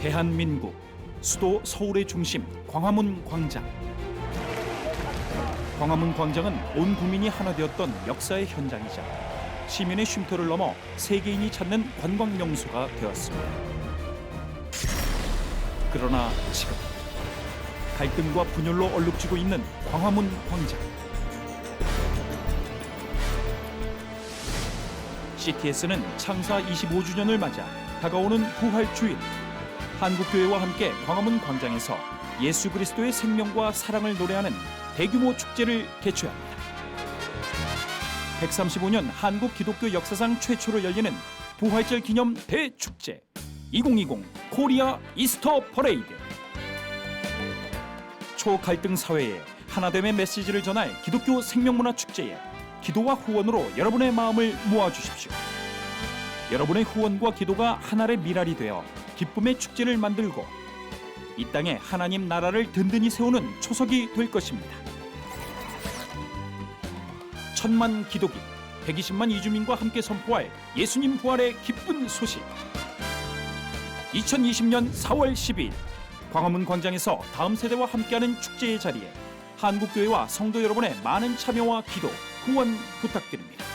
대한민국 수도 서울의 중심 광화문 광장. 광화문 광장은 온 국민이 하나 되었던 역사의 현장이자 시민의 쉼터를 넘어 세계인이 찾는 관광 명소가 되었습니다. 그러나 지금 갈등과 분열로 얼룩지고 있는 광화문 광장. CTS는 창사 25주년을 맞아 다가오는 부활 주일 한국교회와 함께 광화문 광장에서 예수 그리스도의 생명과 사랑을 노래하는 대규모 축제를 개최합니다. 135년 한국 기독교 역사상 최초로 열리는 부활절 기념 대축제 2020 코리아 이스터 퍼레이드 초갈등 사회에 하나됨의 메시지를 전할 기독교 생명문화 축제에 기도와 후원으로 여러분의 마음을 모아주십시오. 여러분의 후원과 기도가 하나의 미랄이 되어 기쁨의 축제를 만들고 이 땅에 하나님 나라를 든든히 세우는 초석이 될 것입니다. 천만 기독인, 120만 이주민과 함께 선포할 예수님 부활의 기쁜 소식. 2020년 4월 12일 광화문 광장에서 다음 세대와 함께하는 축제의 자리에 한국교회와 성도 여러분의 많은 참여와 기도, 후원 부탁드립니다.